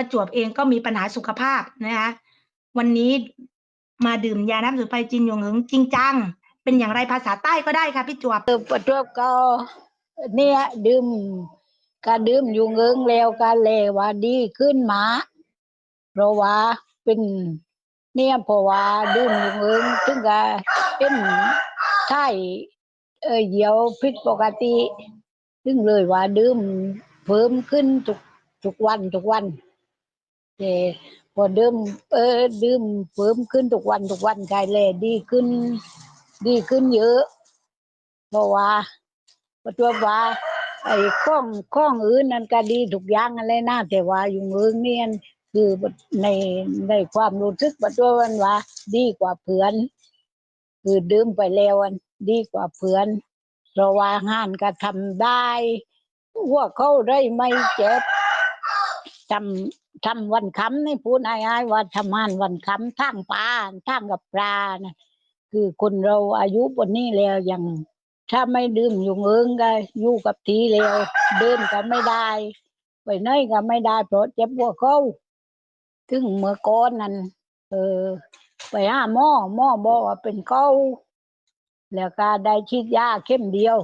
ประจวบเองก็มีปัญหาสุขภาพนะคะวันนี้มาดื่มยาน้ำสมุนไพรจินหยงเหิงจริงจัง เป็นอย่างไรภาษาใต้ก็ได้ค่ะพี่จวบประจวบก็เนี่ยดื่มก็ดื่มอยู่เงิงแล้วก็เลว่าดีขึ้นมาเพราะว่าเป็น เนี่ยเพราะว่าดื่มอยู่เงิงถึงก็เป็นไข้เออเหี่ยวผิดปกติถึงเลยว่าดื่มเพิ่มขึ้นทุกทุกวันทุกวัน แต่พอดื่มเออดื่มเพิ่มขึ้นทุกวันทุกวันกายแลดีขึ้น ดีขึ้นเยอะ เพราะว่าประจวบว่า ไอ้ข้องข้องอื่นนั่นก็ดีทุกอย่างอะไรนะแต่ว่าอยู่เมืองเนี่ยคือในในความรู้สึกประจวบมันว่า ดีกว่าเพื่อน คือดื่มไปแล้วอันดีกว่าเพื่อนเพราะว่างานก็ทำได้ว่าเขาได้ไม่เจ็บทำ ทำวันคำนี่พูดง่ายๆว่าทำงานวันคำทั้งปลาทั้งกับปลานะคือคนเราอายุปนนี้แล้วยังถ้าไม่ดื่มอยู่เงิงก็อยู่กับทีเร็วเดินก็ไม่ได้ ไปไหนก็ไม่ได้เพราะเจ็บหัวเขาถึงเมื่อก่อนนั้นเออ ไปหาหมอหมอบอกว่าเป็นเก้าแล้วก็ได้ฉีดยาเข้มเดียว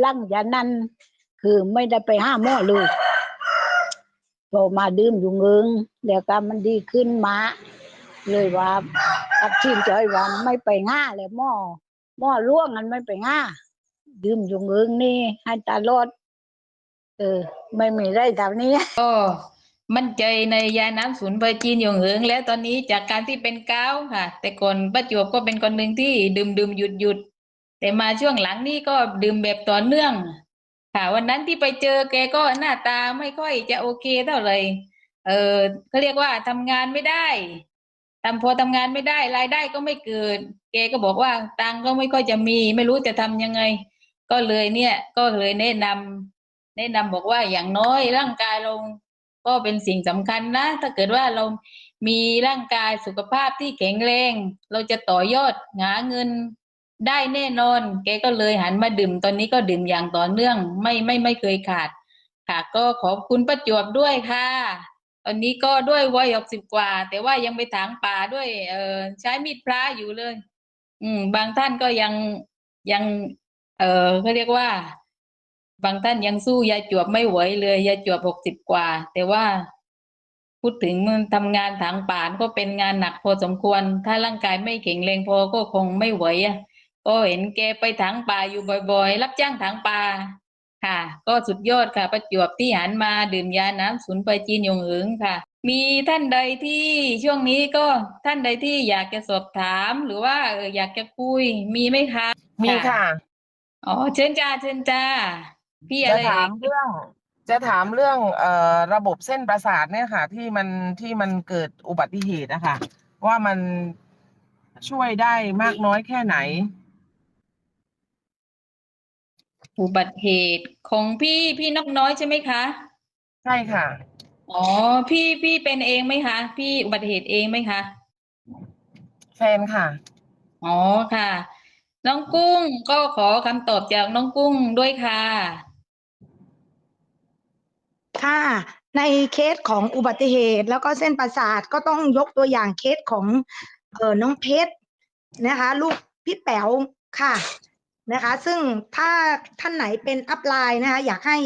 หลังจากนั้น คือไม่ได้ไปห้าหมอเลย พอมาดื่มอยู่เงิงแล้วก็มันดีขึ้นมาเลยว่าตัดสินใจว่าไม่ไปง่าเลยหม้อหม้อล่วงกันไม่ไปง่าดื่มอยู่เมืองนี่ให้ตาลดเออ ไม่มีไรแถวนี้ก็มั่นใจในยาน้ำสมุนไพรจีนหยงเหิงแล้วตอนนี้จากการที่เป็นก้าวค่ะ แต่ก่อนประจวบก็เป็นคนหนึ่งที่ดื่มดื่มหยุดหยุดแต่มาช่วงหลังนี่ก็ดื่มแบบต่อเนื่อง ค่ะ วันนั้นที่ไปเจอแกก็หน้าตาไม่ค่อยจะโอเคเท่าไหร่เออเขาเรียกว่าทำงานไม่ได้ทำพอทำงานไม่ได้รายได้ก็ไม่เกิดแกก็บอกว่าตังก็ไม่ค่อยจะมี ไม่รู้จะทำยังไง ก็เลยเนี่ย ก็เลยแนะนำแนะนำบอกว่าอย่างน้อยร่างกายเราก็เป็นสิ่งสำคัญนะ ถ้าเกิดว่าเรามีร่างกายสุขภาพที่แข็งแรง เราจะต่อยอดหาเงิน ได้แน่นอน แกก็เลยหันมาดื่ม ตอนนี้ก็ดื่มอย่างต่อเนื่อง ไม่ไม่ไม่เคยขาด ค่ะ ก็ขอบคุณประจวบด้วยค่ะ ตอนนี้ก็ด้วยวัยหกสิบกว่า แต่ว่ายังไปถางป่าด้วย เออใช้มีดพระอยู่เลย อืม บางท่านก็ยังยัง เออเขาเรียกว่า บางท่านยังสู้ยายจวบไม่ไหวเลยยายจวบหกสิบกว่า แต่ว่าพูดถึงมันทำงานถางป่านก็เป็นงานหนักพอสมควร ถ้าร่างกายไม่แข็งแรงพอก็คงไม่ไหวอะ ก็เห็นแกไปถางป่าอยู่บ่อยๆ รับจ้างถางป่าค่ะ ก็สุดยอดค่ะ ประจวบที่หันมาดื่มยาน้ำสูนไปจีนยงเหิงค่ะ มีท่านใดที่ช่วงนี้ก็ท่านใดที่อยากจะสอบถามหรือว่าเอออยากจะคุยมีไหมคะ มีค่ะ อ๋อเชิญจ้าเชิญจ้า พี่อะจะไรถามเรื่อง จะถามเรื่องเอ่อระบบเส้นประสาทเนี่ยค่ะ ที่มันที่มันเกิดอุบัติเหตุนะคะว่ามันช่วยได้มากน้อยแค่ไหน อุบัติเหตุของพี่พี่นกน้อยใช่ไหมคะ ใช่ค่ะ อ๋อ พี่พี่เป็นเองไหมคะ พี่อุบัติเหตุเองไหมคะ แฟนค่ะ อ๋อค่ะ น้องกุ้งก็ขอคำตอบจากน้องกุ้งด้วยค่ะ ค่ะ ในเคสของอุบัติเหตุแล้วก็เส้นประสาทก็ต้องยกตัวอย่างเคสของเออน้องเพชรนะคะ ลูกพี่แป๋วค่ะ นะคะ ซึ่งถ้าท่านไหนเป็นอัพไลน์นะคะ อยากให้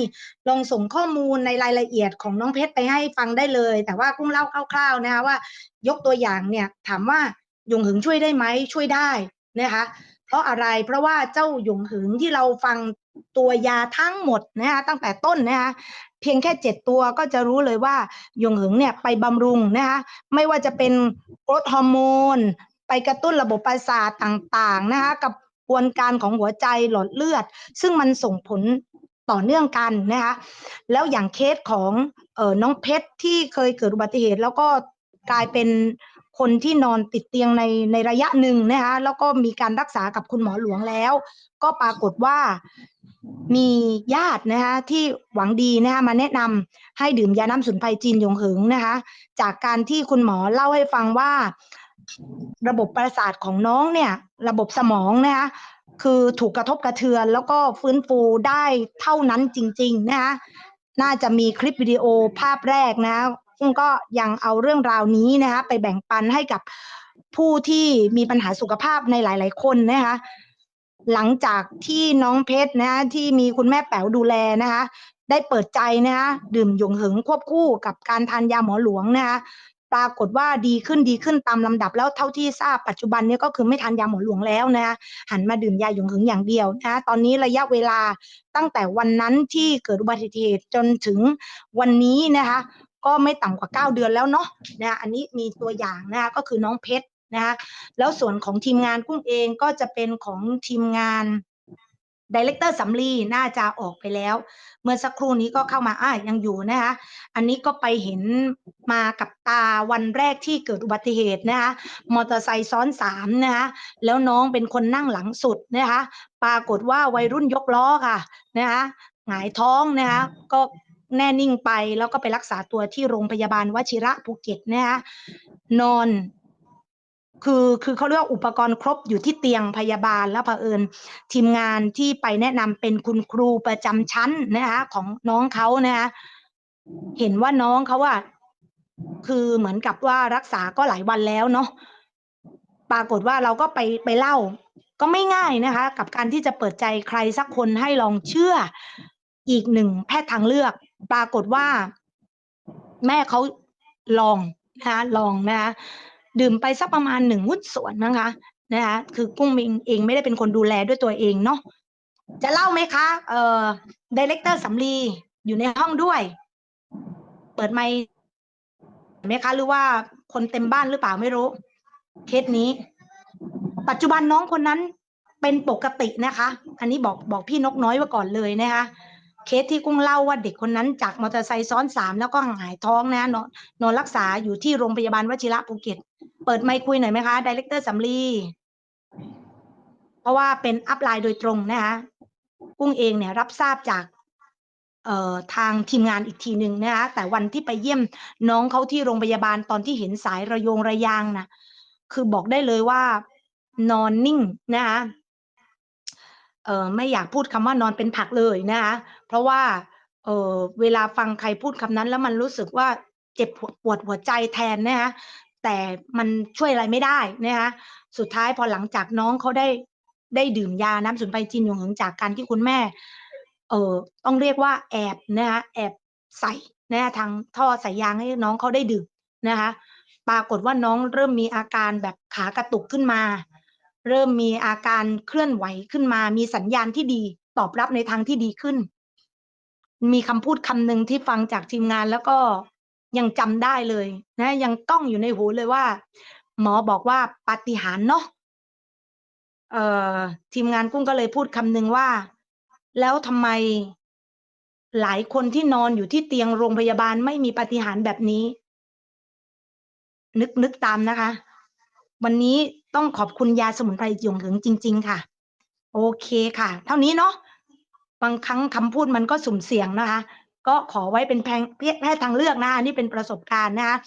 ลองส่งข้อมูลในรายละเอียดของน้องเพชรไปให้ฟังได้เลย แต่ว่ากุ้งเล่าคร่าวๆนะคะว่า ยกตัวอย่างเนี่ยถามว่าหยงหึงช่วยได้ไหมช่วยได้นะคะ เพราะอะไรเพราะว่าเจ้าหยงหึงที่เราฟังตัวยาทั้งหมดนะคะตั้งแต่ต้นนะคะเพียงแค่เจ็ดตัวก็จะรู้เลยว่าหยงหึงเนี่ยไปบำรุงนะคะไม่ว่าจะเป็นโกรทฮอร์โมน ไปกระตุ้นระบบประสาทต่างๆนะคะกับ วนการของหัวใจหลอดเลือด ซึ่งมันส่งผลต่อเนื่องกันนะคะแล้วอย่างเคสของออน้องเพชรที่เคยเกิดอุบัติเหตุ แล้วก็กลายเป็นคนที่นอนติดเตียงในในระยะหนึ่งนะคะแล้วก็มีการรักษากับคุณหมอหลวงแล้ว ก็ปรากฏว่ามีญาตินะคะที่หวังดีนะคะมาแนะนำให้ดื่มยาน้ำสมุนไพรจีนหยงเหิงนะคะจากการที่คุณหมอเล่าให้ฟังว่า ระบบประสาทของน้องเนี่ย ระบบสมองนะคะคือถูกกระทบกระเทือน แล้วก็ฟื้นฟูได้เท่านั้นจริง ๆ นะคะน่าจะมีคลิปวิดีโอภาพแรกนะคะกุ้งก็ยังเอาเรื่องราวนี้นะคะไปแบ่งปันให้กับผู้ที่มีปัญหาสุขภาพในหลาย ๆ คนนะคะหลังจากที่น้องเพชรนะะที่มีคุณแม่แป๋วดูแลนะคะ ได้เปิดใจนะคะดื่มหยงเหิงควบคู่กับการทานยาหมอหลวงนะคะ ปรากฏว่าดีขึ้นดีขึ้นตามลำดับแล้วเท่าที่ทราบปัจจุบันนี้ก็คือไม่ทานยาหมอหลวงแล้วนะคะหันมาดื่มยาหยงหิงอย่างเดียวนะคะตอนนี้ระยะเวลาตั้งแต่วันนั้นที่เกิดอุบัติเหตุจนถึงวันนี้นะคะก็ไม่ต่ำกว่า 9 เดือนแล้วเนาะนะคะอันนี้มีตัวอย่างนะคะก็คือน้องเพชรนะคะแล้วส่วนของทีมงานกุ้งเองก็จะเป็นของทีมงาน ดีเลกเตอร์สำลีน่าจะออกไปแล้ว เมื่อสักครู่นี้ก็เข้ามาอ่ายังอยู่นะคะ อันนี้ก็ไปเห็นมากับตาวันแรกที่เกิดอุบัติเหตุนะคะมอเตอร์ไซค์ซ้อนสามนะคะแล้วน้องเป็นคนนั่งหลังสุดนะคะปรากฏว่าวัยรุ่นยกล้อค่ะนะคะหงายท้องนะคะก็แน่นิ่งไปแล้วก็ไปรักษาตัวที่โรงพยาบาลวชิระภูเก็ตนะคะนอน คือคือเขาเรียกว่าอุปกรณ์ครบอยู่ที่เตียงพยาบาลแล้วเผอิญทีมงานที่ไปแนะนำเป็นคุณครูประจำชั้นนะคะของน้องเขานะคะเห็นว่าน้องเขาว่า คือเหมือนกับว่ารักษาก็หลายวันแล้วเนาะปรากฏว่าเราก็ไปไปเล่า ก็ไม่ง่ายนะคะ กับการที่จะเปิดใจใครสักคนให้ลองเชื่ออีกหนึ่งแพทย์ทางเลือก ปรากฏว่า แม่เขาลองนะคะลองนะคะ ดื่มไปสักประมาณหนึ่งหุ้นส่วนนะคะนะคะคือกุ้งเองเองไม่ได้เป็นคนดูแลด้วยตัวเองเนาะจะเล่าไหมคะ เอ่อดีเลกเตอร์สำลีอยู่ในห้องด้วย เปิดไมค์ไหมคะ หรือว่าคนเต็มบ้านหรือเปล่าไม่รู้ เคสนี้ ปัจจุบันน้องคนนั้นเป็นปกตินะคะ อันนี้บอกบอกพี่นกน้อยไว้ก่อนเลยนะคะ เคสที่กุ้งเล่าว่าเด็กคนนั้นจากมอเตอร์ไซค์ซ้อนสามแล้วก็หงายท้องนะนอนนอนรักษาอยู่ที่โรงพยาบาลวชิระภูเก็ต เปิดไมค์คุยหน่อยไหมคะดีเลกเตอร์สำลีเพราะว่าเป็นอัพไลน์โดยตรงนะคะกุ้งเองเนี่ยรับทราบจากเอ่อทางทีมงานอีกทีหนึ่งนะคะแต่วันที่ไปเยี่ยมน้องเขาที่โรงพยาบาลตอนที่เห็นสายระโยงระยางนะคือบอกได้เลยว่านอนนิ่งนะคะ เออไม่อยากพูดคำว่า นอนเป็นผักเลยนะคะ เพราะว่า เออเวลาฟังใครพูดคำนั้น แล้วมันรู้สึกว่า เจ็บปวดหัวใจแทนนะคะ แต่มันช่วยอะไรไม่ได้นะคะ สุดท้ายพอหลังจากน้องเขาได้ ได้ดื่มยาน้ำสมุนไพรจีนหยงเหิง จากการที่คุณแม่ เออต้องเรียกว่า แอบนะคะ แอบใส่นะคะ ทางท่อสายยางให้น้องเขาได้ดื่มนะคะ ปรากฏว่า น้องเริ่มมีอาการแบบขากระตุกขึ้นมา เริ่มมีอาการเคลื่อนไหวขึ้นมา มีสัญญาณที่ดี ตอบรับในทางที่ดีขึ้น มีคำพูดคำหนึ่งที่ฟังจากทีมงานแล้วก็ยังจำได้เลย นะ ยังก้องอยู่ในหูเลยว่า หมอบอกว่าปาฏิหาริย์เนาะเอ่อทีมงานกุ้งก็เลยพูดคำหนึ่งว่า แล้วทำไมหลายคนที่นอนอยู่ที่เตียงโรงพยาบาลไม่มีปาฏิหาริย์แบบนี้ นึกนึกตามนะคะ วันนี้ ต้องขอบคุณยาสมุนไพรหยงเหิงจริง ๆ ค่ะ โอเคค่ะ เท่านี้เนาะบางครั้งคำพูดมันก็สุ่มเสี่ยงนะคะ ก็ขอไว้เป็นแพงแพทย์ทางเลือกนะคะอันนี่เป็นประสบการณ์นะคะ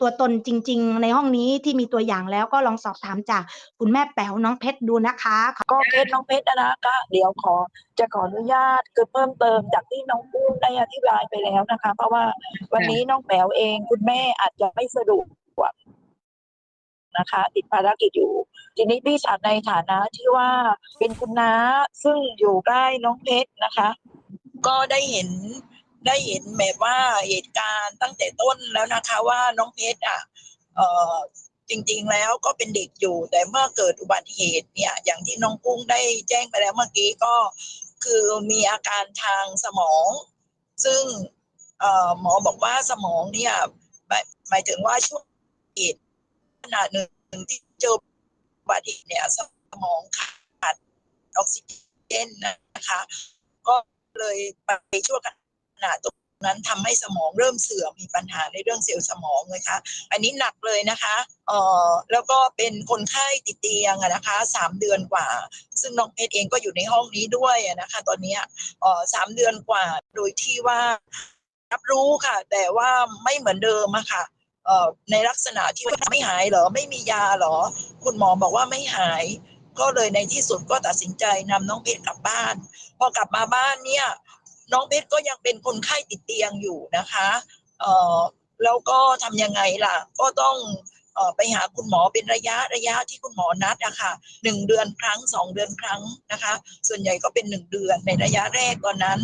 ตัวตนจริง ๆ ในห้องนี้ที่มีตัวอย่างแล้วก็ลองสอบถามจากคุณแม่แป๋วน้องเพชรดูนะคะ ก็เคสน้องเพชรนะนะก็เดี๋ยวขอจะขออนุญาตคือเพิ่มเติมจากที่น้องปุ้มได้อธิบายไปแล้วนะคะ เพราะว่าวันนี้น้องแป๋วเองคุณแม่อาจจะไม่สะดวก นะคะ ติดภารกิจอยู่ ทีนี้พี่ฉันในฐานะที่ว่าเป็นคุณน้าซึ่งอยู่ใกล้น้องเพชรนะคะ ก็ได้เห็นได้เห็นแบบว่าเหตุการณ์ตั้งแต่ต้นแล้วนะคะว่าน้องเพชรอะเอ่อจริงๆแล้วก็เป็นเด็กอยู่ แต่เมื่อเกิดอุบัติเหตุเนี่ย อย่างที่น้องกุ้งได้แจ้งไปแล้วเมื่อกี้ก็คือมีอาการทางสมอง ซึ่งหมอบอกว่าสมองเนี่ยหมายถึงว่าช่วงเหตุ ณะหนึ่งที่เจอบัติเนี่ยสมองขาดออกซิเจนนะคะ ก็เลยไปช่วงขณะตรงนั้นทำให้สมองเริ่มเสื่อมมีปัญหาในเรื่องเซลล์สมองเลยค่ะ อันนี้หนักเลยนะคะเอ่อแล้วก็เป็นคนไข้ติดเตียงนะคะสามเดือนกว่า ซึ่งน้องเพชรเองก็อยู่ในห้องนี้ด้วยนะคะ ตอนนี้เอ่อสามเดือนกว่าโดยที่ว่ารับรู้ค่ะ แต่ว่าไม่เหมือนเดิมอะค่ะเอ่อ ในลักษณะที่ไม่หายเหรอไม่มียาเหรอ คุณหมอบอกว่าไม่หาย ก็เลยในที่สุดก็ตัดสินใจนำน้องเพชรกลับบ้าน พอกลับมาบ้านเนี่ยน้องเพชรก็ยังเป็นคนไข้ติดเตียงอยู่นะคะเอ่อแล้วก็ทำยังไงล่ะ ก็ต้องออไปหาคุณหมอเป็นระยะระยะที่คุณหมอนัดอะค่ะหนึ่งเดือนครั้งสองเดือนครั้งนะคะ ส่วนใหญ่ก็เป็นหนึ่งเดือนในระยะแรกตอนนั้น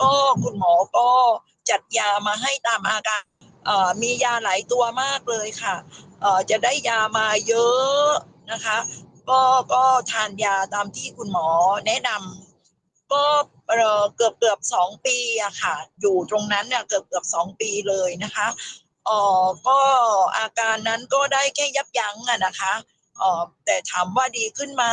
ก็คุณหมอก็จัดยามาให้ตามอาการ มียาหลายตัวมากเลยค่ะเอ่อจะได้ยามาเยอะนะคะ ก็ก็ทานยาตามที่คุณหมอแนะนำก็เอ่อเกือบเกือบสองปีอะค่ะ อยู่ตรงนั้นเนี่ยเกือบเกือบสองปีเลยนะคะเอ่อก็อาการนั้นก็ได้แค่ยับยั้งอะนะคะเอ่อแต่ถามว่าดีขึ้นไหม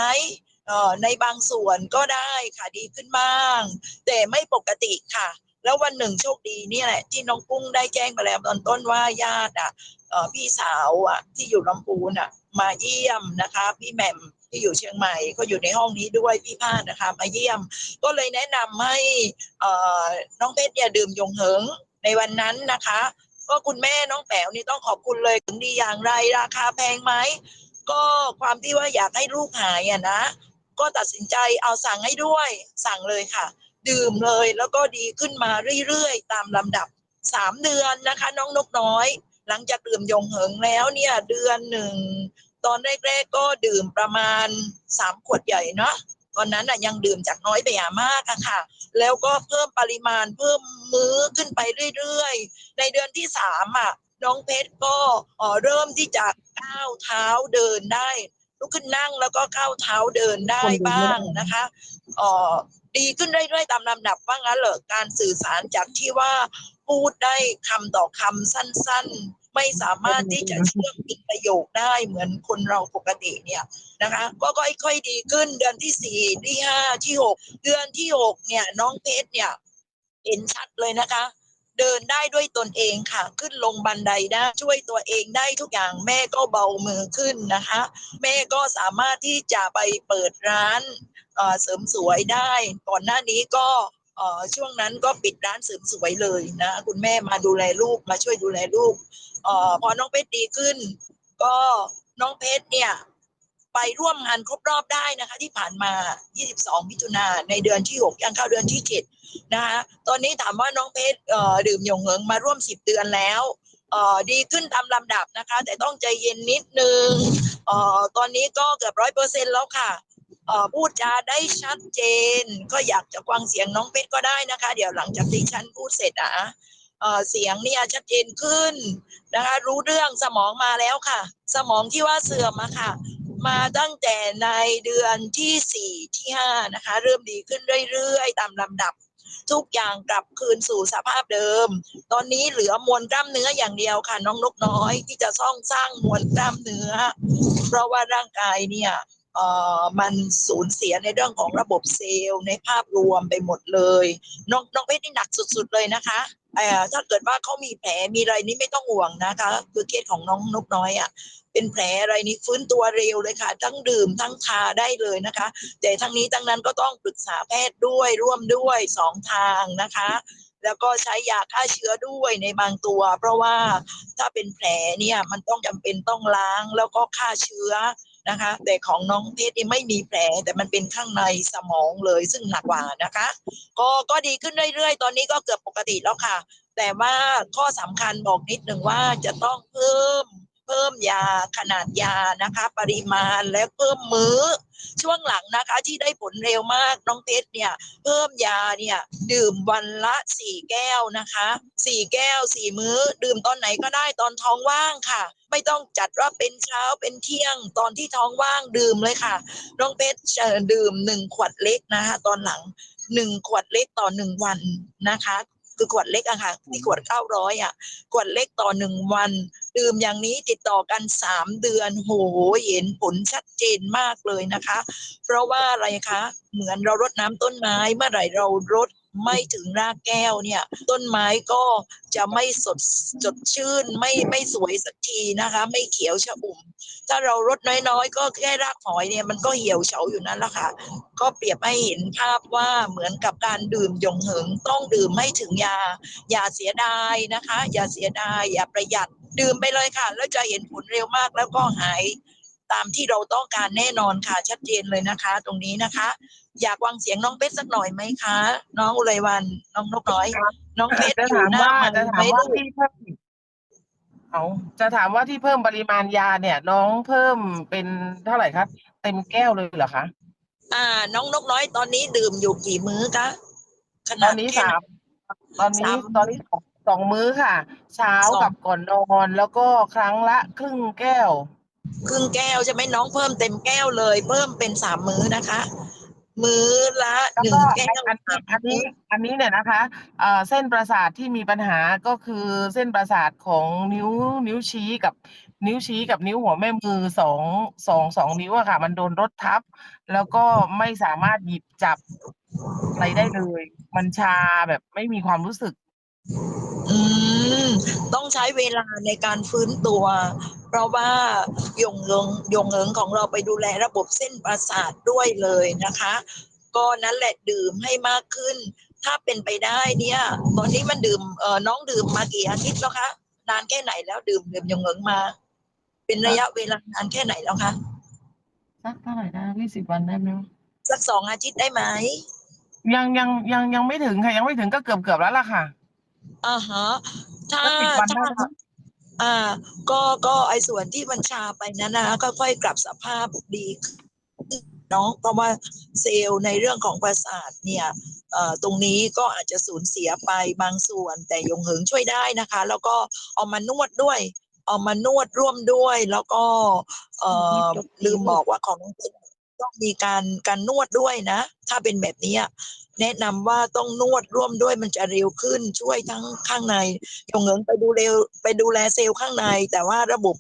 เอ่อในบางส่วนก็ได้ค่ะดีขึ้นบ้าง แต่ไม่ปกติค่ะ แล้ววันหนึ่งโชคดีเนี่ยแหละที่น้องกุ้งได้แจ้งไปแล้วตอนต้นว่าญาติอะพี่สาวอะที่อยู่ลำพูนอะมาเยี่ยมนะคะ พี่แหม่มที่อยู่เชียงใหม่ก็อยู่ในห้องนี้ด้วยพี่พาดนะคะมาเยี่ยม ก็เลยแนะนำให้น้องเพชรเนี่ยดื่มยงเหิงในวันนั้นนะคะ ก็คุณแม่น้องแป๋วนี่ต้องขอบคุณเลยถึงดีอย่างไรราคาแพงไหมก็ความที่ว่าอยากให้ลูกหายอะนะ ก็ตัดสินใจเอาสั่งให้ด้วยสั่งเลยค่ะ ดื่มเลย แล้วก็ดีขึ้นมาเรื่อยๆ ตามลำดับสามเดือนนะคะ น้องนกน้อย หลังจากดื่มยงเหิงแล้วเนี่ยเดือนหนึ่งตอนแรกๆก็ดื่มประมาณสามขวดใหญ่เนาะตอนนั้นอะยังดื่มจากน้อยไปอย่างมากอะค่ะ แล้วก็เพิ่มปริมาณเพิ่มมื้อขึ้นไปเรื่อยๆ ในเดือนที่สามอะน้องเพชรก็เอ่อเริ่มที่จะก้าวเท้าเดินได้ลุกขึ้นนั่งแล้วก็ก้าวเท้าเดินได้บ้างนะคะเอ่อ ดีขึ้นเรื่อยๆตามลำดับว่างั้นเหรอการสื่อสารจากที่ว่าพูดได้คำต่อคำสั้นๆ ไม่สามารถที่จะเชื่อมเป็นประโยคได้เหมือนคนเราปกติเนี่ยนะคะก็ค่อยๆดีขึ้นเดือนที่สี่ที่ห้าที่หกเดือนที่หกเนี่ยน้องเพชรเนี่ยเห็นชัดเลยนะคะ เดินได้ด้วยตนเองค่ะ ขึ้นลงบันไดได้ช่วยตัวเองได้ทุกอย่างแม่ก็เบามือขึ้นนะคะ แม่ก็สามารถที่จะไปเปิดร้านเสริมสวยได้ ก่อนหน้านี้ก็ช่วงนั้นก็ปิดร้านเสริมสวยเลยนะคุณแม่มาดูแลลูกมาช่วยดูแลลูกอพอน้องเพชรดีขึ้น ก็น้องเพชรเนี่ย ไปร่วมงานครบรอบได้นะคะ ที่ผ่านมา 22 มิถุนาในเดือนที่ 6 ยังเข้าเดือนที่7นะคะตอนนี้ถามว่าน้องเพชรเอ่อดื่มหยงเหิงมาร่วม 10 เดือนแล้วเออดีขึ้นตามลำดับนะคะ แต่ต้องใจเย็นนิดนึงเอ่อตอนนี้ก็เกือบร้อยเปอร์เซ็นแล้วค่ะเอ่อพูดจาได้ชัดเจน ก็อยากจะฟังเสียงน้องเพชรก็ได้นะคะ เดี๋ยวหลังจากที่ฉันพูดเสร็จอะเอ่อเสียงเนี่ยชัดเจนขึ้นนะคะ รู้เรื่องสมองมาแล้วค่ะ สมองที่ว่าเสื่อมอะค่ะ มาตั้งแต่ในเดือนที่สี่ที่ห้านะคะ เริ่มดีขึ้นเรื่อยๆ ตามลำดับ ทุกอย่างกลับคืนสู่สภาพเดิม ตอนนี้เหลือมวลกล้ามเนื้ออย่างเดียวค่ะ น้องนกน้อยที่จะซ่องสร้างมวลกล้ามเนื้อ เพราะว่าร่างกายเนี่ยเอ่อมันสูญเสียในเรื่องของระบบเซลล์ในภาพรวมไปหมดเลย น้องน้องเพชรนี่หนักสุด ๆเลยนะคะ ถ้าเกิดว่าเขามีแผลมีอะไรนี่ไม่ต้องห่วงนะคะ คือเคสของน้องนกน้อยอะ เป็นแผลอะไรนี่ฟื้นตัวเร็วเลยค่ะ ทั้งดื่มทั้งทาได้เลยนะคะ แต่ทั้งนี้ทั้งนั้นก็ต้องปรึกษาแพทย์ด้วยร่วมด้วยสองทางนะคะ แล้วก็ใช้ยาฆ่าเชื้อด้วยในบางตัว เพราะว่าถ้าเป็นแผลเนี่ยมันต้องจำเป็นต้องล้างแล้วก็ฆ่าเชื้อ นะคะ แต่ของน้องเพชรนี่ไม่มีแผลแต่มันเป็นข้างในสมองเลยซึ่งหนักกว่านะคะ ก็ก็ดีขึ้นเรื่อยๆ ตอนนี้ก็เกือบปกติแล้วค่ะ แต่ว่าข้อสำคัญบอกนิดหนึ่งว่าจะต้องเพิ่ม พิ่มยาขนาดยานะคะ ปริมาณและเพิ่มมื้อ ช่วงหลังนะคะที่ได้ผลเร็วมากน้องเพชรเนี่ย เพิ่มยาเนี่ย ดื่มวันละสี่แก้วนะคะสี่แก้วสี่มื้อ ดื่มตอนไหนก็ได้ตอนท้องว่างค่ะ ไม่ต้องจัดว่าเป็นเช้าเป็นเที่ยงตอนที่ท้องว่างดื่มเลยค่ะ น้องเพชรจะดื่มหนึ่งขวดเล็กนะคะ ตอนหลังหนึ่งขวดเล็กต่อหนึ่งวันนะคะ คือขวดเล็กอะค่ะที่ขวดเก้าร้อยอะขวดเล็กต่อหนึ่งวัน ดื่มอย่างนี้ติดต่อกันสามเดือนโหเห็นผลชัดเจนมากเลยนะคะ เพราะว่าอะไรคะเหมือนเรารดน้ำต้นไม้เมื่อไหร่เรารด ไม่ถึงรากแก้วเนี่ย ต้นไม้ก็จะไม่สดสดชื่นไม่ไม่สวยสักทีนะคะ ไม่เขียวชอุ่ม ถ้าเรารดน้อยๆ ก็แค่รากหอยเนี่ยมันก็เหี่ยวเฉาอยู่นั่นแหละค่ะ ก็เปรียบให้เห็นภาพว่าเหมือนกับการดื่มยงเหิงต้องดื่มให้ถึงยา อย่าเสียดายนะคะ อย่าเสียดายอย่าประหยัดดื่มไปเลยค่ะ แล้วจะเห็นผลเร็วมากแล้วก็หาย ตามที่เราต้องการแน่นอนค่ะ ชัดเจนเลยนะคะ ตรงนี้นะคะ อยากวังเสียงน้องเพชรสักหน่อยไหมคะ น้องอุไรวัน น้องนกน้อย น้องเพชรจะอยู่ถามหน้าว่ามันจะถาไหมม่ว่าลูกพี่ถ้าเอาจะถามว่าที่เพิ่มปริมาณยาเนี่ย น้องเพิ่มเป็นเท่าไหร่ครับเต็มแก้วเลยเหรอคะอ่า น้องนกน้อยตอนนี้ดื่มอยู่กี่มื้อคะขตนาอดนนี้แค่สามตอนนี้สามตอนนี้สองสองมื้อค่ะ เช้าสองกับก่อนนอน แล้วก็ครั้งละครึ่งแก้ว ครึ่งแก้วใช่ไหมน้องเพิ่มเต็มแก้วเลย เพิ่มเป็นสามมื้อนะคะ มื้อละหนึ่งแก้วอันนี้อันนี้อันนี้เนี่ยนะคะเอ่อเส้นประสาทที่มีปัญหาก็คือเส้นประสาทของนิ้วนิ้วชี้กับนิ้วชี้กับนิ้วหัวแม่มือสองสองสองนิ้วอะค่ะ มันโดนรถทับ แล้วก็ไม่สามารถหยิบจับอะไรได้เลย มันชาแบบไม่มีความรู้สึก ต้องใช้เวลาในการฟื้นตัว เพราะว่าหยงเอิงหยงเอิงของเราไปดูแลระบบเส้นประสาทด้วยเลยนะคะ ก็นั่นแหละดื่มให้มากขึ้น ถ้าเป็นไปได้เนี่ย ตอนนี้มันดื่มเออน้องดื่มมากี่อาทิตย์แล้วคะนานแค่ไหนแล้วดื่มดื่มหยงเอิงมา เป็นระยะเวลานานแค่ไหนแล้วคะสักเท่าไหร่นะยี่สิบวันได้ไหมสักสองอาทิตย์ได้ไหมยังยังยังยังไม่ถึงค่ะยังไม่ถึงก็เกือบเกือบแล้วล่ะค่ะอ่าฮะ ถ้าสักสิบวันได้ถ้าไหมอ่า ก็ก็ไอ้ส่วนที่มันชาไปนั้นนะก็ค่อยกลับสภาพดีขึ้นเนาะเพราะว่าเซลล์ในเรื่องของประสาทเนี่ยเอ่อตรงนี้ก็อาจจะสูญเสียไปบางส่วน แต่ยงเหิงช่วยได้นะคะ แล้วก็เอามานวดด้วย เอามานวดร่วมด้วย แล้วก็เอ่อลืมบอกว่าของน้องเพชรต้องมีการการนวดด้วยนะ ถ้าเป็นแบบนี้อะ แนะนำว่าต้องนวดร่วมด้วยมันจะเร็วขึ้นช่วยทั้งข้างในยงเงินไปดูเร็วไปดูแลเซลล์ข้างใน แต่ว่าระบบ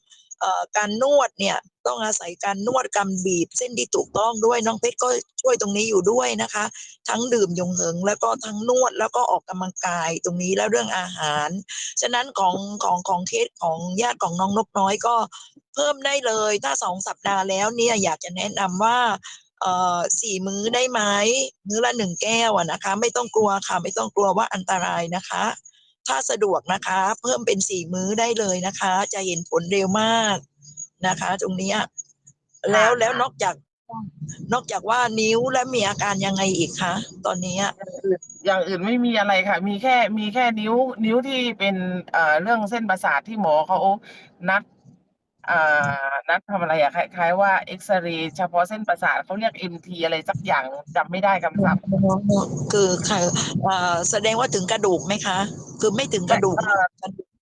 การนวดเนี่ยต้องอาศัยการนวดกำบีบเส้นที่ถูกต้องด้วยน้องเพชรก็ช่วยตรงนี้อยู่ด้วยนะคะ ทั้งดื่มยงเหิงแล้วก็ทั้งนวดแล้วก็ออกกำลังกายตรงนี้แล้วเรื่องอาหาร ฉะนั้นของของของเคสของญาติของน้องนกน้อยก็เพิ่มได้เลยถ้าสองสัปดาห์แล้วเนี่ยอยากจะแนะนำว่า สี่มื้อได้ไหมมื้อละหนึ่งแก้วอะนะคะ ไม่ต้องกลัวค่ะ ไม่ต้องกลัวว่าอันตรายนะคะ ถ้าสะดวกนะคะ เพิ่มเป็นสี่มื้อได้เลยนะคะ จะเห็นผลเร็วมากนะคะ ตรงเนี้ยแล้วแล้วนอกจากนอกจากว่านิ้วแล้วมีอาการยังไงอีกคะตอนนี้อะอย่างอื่นไม่มีอะไรค่ะ มีแค่มีแค่นิ้ว นิ้วที่เป็นเอ่อเรื่องเส้นประสาทที่หมอเขานัด อ่า นัดทำอะไรอะคล้ายๆ ว่าเอ็กซเรย์เฉพาะเส้นประสาทเขาเรียก MT อะไรสักอย่างจำไม่ได้คำศัพท์คือค่ะเอ่อแสดงว่าถึงกระดูกไหมคะ คือไม่ถึงกระดูกเอ่อ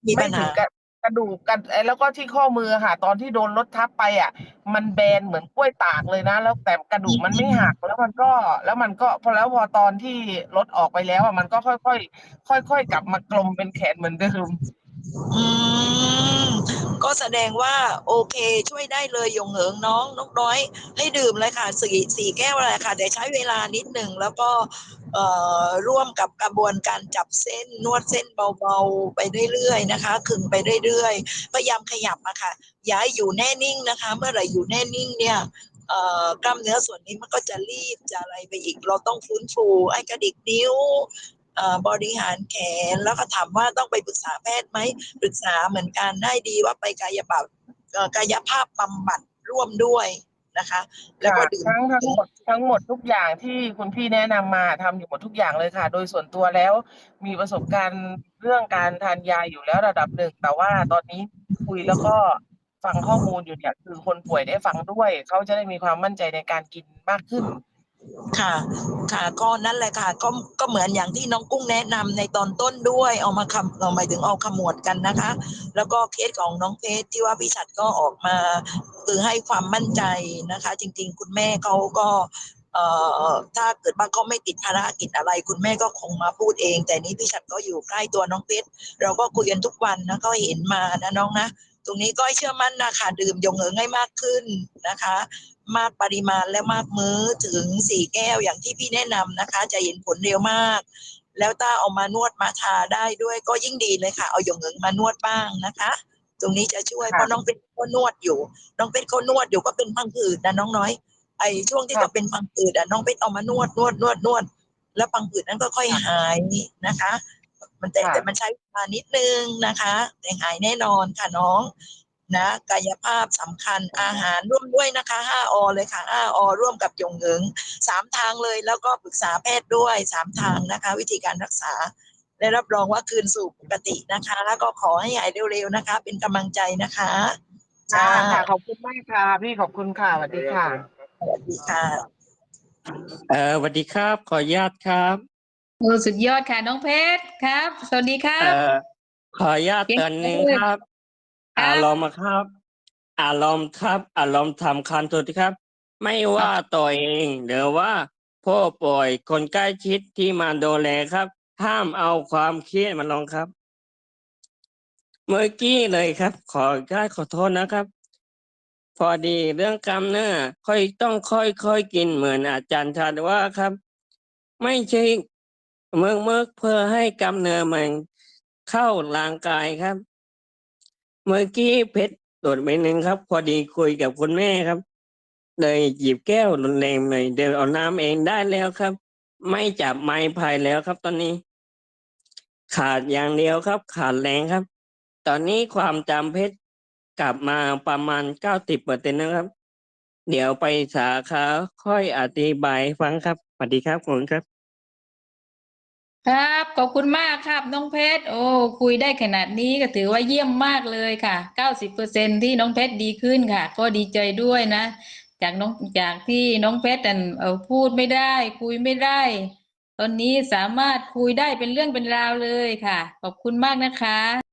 มีไม่ปัญถึหางกระกระดูกกันเอ้ยแล้วก็ที่ข้อมือค่ะ ตอนที่โดนรถทับไปอะ มันแบนเหมือนกล้วยตากเลยนะ แล้วแต่กระดูกมันไม่หักแล้วมันก็แล้วมันก็พอแล้วพอตอนที่รถออกไปแล้วอะมันก็ค่อยๆค่อยๆกลับมากลมเป็นแขนเหมือนเดิม อืม ก็แสดงว่าโอเคช่วยได้เลยยงเหิงน้องนกน้อย ให้ดื่มเลยค่ะสี่สี่แก้วเลยค่ะแต่ใช้เวลานิดหนึ่งแล้วก็ร่วมกับกระบวนการจับเส้นนวดเส้นเบาๆไปเรื่อยๆนะคะขึงไปเรื่อยๆพยายามขยับอะค่ะอย่าอยู่แน่นิ่งนะคะ เมื่อไหร่อยู่แน่นิ่งเนี่ยกล้ามเนื้อส่วนนี้มันก็จะรีบจะอะไรไปอีก เราต้องฟื้นฟูไอ้กระดิกนิ้ว บริหารแขน แล้วก็ถามว่าต้องไปปรึกษาแพทย์ไหมปรึกษาเหมือนกันได้ดีว่าไปกายภาพเอ่อกายภาพบำบัดร่วมด้วยนะคะแล้วก็ค่ะดื่มทั้งทั้งหมดทั้งหมดทุกอย่างที่คุณพี่แนะนำมาทำอยู่หมดทุกอย่างเลยค่ะ โดยส่วนตัวแล้วมีประสบการณ์เรื่องการทานยาอยู่แล้วระดับหนึ่ง แต่ว่าตอนนี้คุยแล้วก็ฟังข้อมูลอยู่เนี่ยคือคนป่วยได้ฟังด้วย เขาจะได้มีความมั่นใจในการกินมากขึ้น ค่ะ ค่ะก็นั่นแหละค่ะ ก็ก็เหมือนอย่างที่น้องกุ้งแนะนำในตอนต้นด้วย เอามาคำเราหมายถึงเอาขมวดกันนะคะ แล้วก็เคสของน้องเพชรที่ว่าพี่ชัดก็ออกมาคือให้ความมั่นใจนะคะ จริง ๆ คุณแม่เขาก็เอ่อถ้าเกิดว่าเขาไม่ติดภารกิจอะไร คุณแม่ก็คงมาพูดเอง แต่นี้พี่ชัดก็อยู่ใกล้ตัวน้องเพชรเราก็คุยกันทุกวันนะก็เห็นมานะน้องนะ ตรงนี้ก็เชื่อมั่นนะคะดื่มยงเหิงให้มากขึ้นนะคะ มากปริมาณและมากมื้อถึงสี่แก้วอย่างที่พี่แนะนำนะคะ จะเห็นผลเร็วมาก แล้วถ้าเอามานวดมาทาได้ด้วยก็ยิ่งดีเลยค่ะ เอาหยงเหิงมานวดบ้างนะคะ ตรงนี้จะช่วยค่ะเพราะน้องเป็ดก็นวดอยู่ น้องเป็ดเขานวดอยู่ก็เป็นพังผืดนะน้องน้อย ไอ้ช่วงที่ค่ะจะเป็นพังผืดอะน้องเป็ดเอามานวดนวดนวดนวด แล้วพังผืดนั้นก็ค่อยหายนะคะมันแต่ค่ะแต่มันใช้เวลานิดนึงนะคะ แต่หายแน่นอนค่ะน้อง นะกายภาพสำคัญอาหารร่วมด้วยนะคะ 5อเลยค่ะ 5อร่วมกับยงเหิงสามทางเลยแล้วก็ปรึกษาแพทย์ด้วยสามทางนะคะ วิธีการรักษาและรับรองว่าคืนสู่ปกตินะคะ แล้วก็ขอให้หายเร็วๆนะคะ เป็นกำลังใจนะคะค่ะจ้าค่ะขอบคุณมากค่ะ พี่ขอบคุณค่ะสวัสดีค่ะสวัสดีค่ะเออสวัสดีครับ ขออนุญาตครับโอ้สุดยอดค่ะน้องเพชรครับ สวัสดีครัเอบอขออนุญาตเก่งเตือนหนึ่งเลยครับ อารมณ์อะครับ อารมณ์ครับ อารมณ์ทำคันตัวที่ครับ ไม่ว่าตัวเองหรือว่าผู้ป่วยคนใกล้ชิดที่มาดูแลครับ ห้ามเอาความเครียดมาลงครับ เมื่อกี้เลยครับ ขอได้ขอโทษนะครับ พอดีเรื่องกรรมเนื้อค่อยต้องค่อยๆกินเหมือนอาจารย์ชาดว่าครับ ไม่ใช่เมือกเมือกเพื่อให้กำเนิดมันเข้าร่างกายครับ เมื่อกี้เพชรโดดไปหนึ่งครับ พอดีคุยกับคุณแม่ครับ เลยหยิบแก้วรุนแรงเลยเดี๋ยวเอาน้ำเองได้แล้วครับ ไม่จับไม้พายแล้วครับ ตอนนี้ ขาดอย่างเดียวครับ ขาดแรงครับ ตอนนี้ความจำเพชรกลับมาประมาณเก้าสิบเปอร์เซ็นนะครับ เดี๋ยวไปสาขาค่อยอธิบายฟังครับสวัสดีครับผมครับ ครับ ขอบคุณมากครับน้องเพชร โอ้ คุยได้ขนาดนี้ก็ถือว่าเยี่ยมมากเลยค่ะเก้าสิบเปอร์เซ็นที่น้องเพชรดีขึ้นค่ะ ก็ดีใจด้วยนะ จากน้องจากที่น้องเพชรอันเออพูดไม่ได้ คุยไม่ได้ ตอนนี้สามารถคุยได้เป็นเรื่องเป็นราวเลยค่ะ ขอบคุณมากนะคะ